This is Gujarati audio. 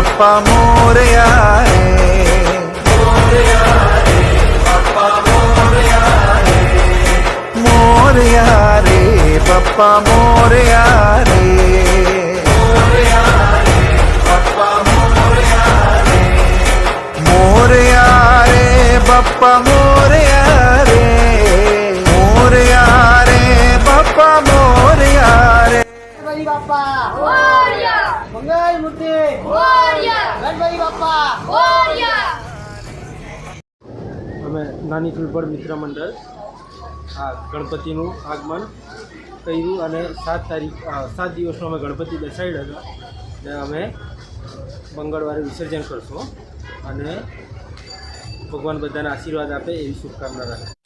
बाप्पा मोरया रे मोरया रे बाप्पा मोरया रे। मोरया रे बाप्पा मोरया रे। रे बाप्पा मोरया અમે નાની ફૂલપડ મિત્ર મંડળ આ ગણપતિનું આગમન કર્યું અને સાત તારીખ સાત દિવસનો અમે ગણપતિ બેસાડ્યા હતા. ને અમે મંગળવારે વિસર્જન કરશું અને ભગવાન બધાને આશીર્વાદ આપે એવી શુભકામના રાખે